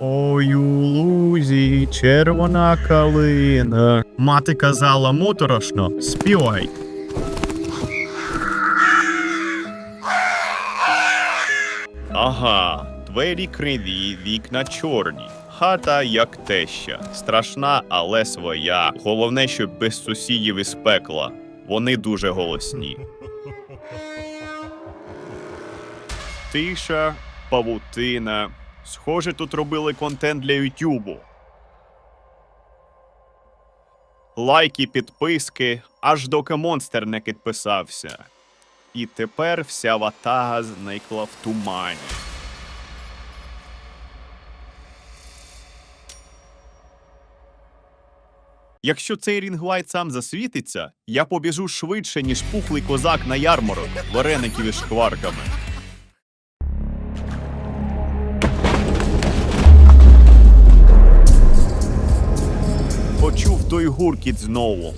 Ой, у лузі червона калина. Мати казала моторошно, співай. Ага, двері криві, вікна чорні. Хата як теща. Страшна, але своя. Головне, щоб без сусідів із пекла. Вони дуже голосні. Тиша, павутина. Схоже, тут робили контент для Ютубу. Лайки, підписки, аж доки монстр не підписався. І тепер вся ватага зникла в тумані. Якщо цей рінглайт сам засвітиться, я побіжу швидше, ніж пухлий козак на ярмарок, вареників із шкварками. Той гуркіт знову.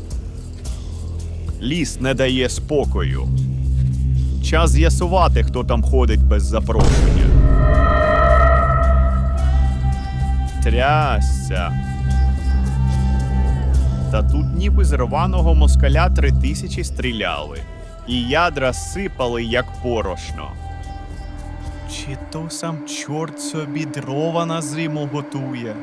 Ліс не дає спокою. Час з'ясувати, хто там ходить без запрошення. Трясся. Та тут ніби з рваного москаля три тисячі стріляли, і ядра сипали, як порошно. Чи то сам чорт собі дрова на зиму готує?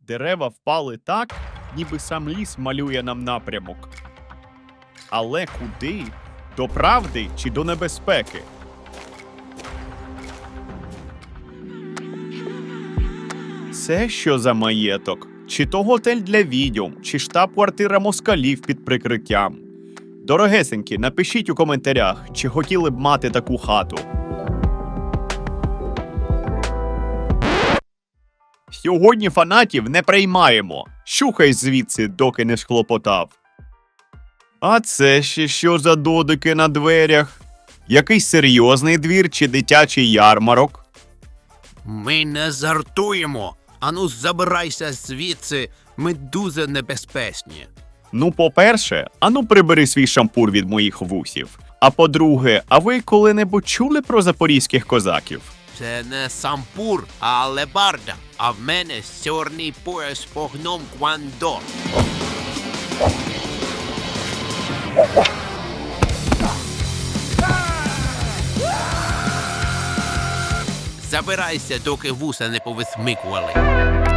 Дерева впали так, ніби сам ліс малює нам напрямок. Але куди? До правди чи до небезпеки? Це що за маєток? Чи то готель для відьом, чи штаб-квартира москалів під прикриттям? Дорогесенькі, напишіть у коментарях, чи хотіли б мати таку хату. Сьогодні фанатів не приймаємо. Шухай звідси, доки не схлопотав. А це ще що за додики на дверях? Якийсь серйозний двір чи дитячий ярмарок? Ми не жартуємо. Ану, забирайся звідси. Ми дуже небезпечні. Ну, по-перше, ану прибери свій шампур від моїх вусів. А по-друге, а ви коли-небудь чули про запорізьких козаків? Це не сампур, а алебарда. А в мене чорний пояс з огном Квандо. Забирайся, доки вуса не повисмикували.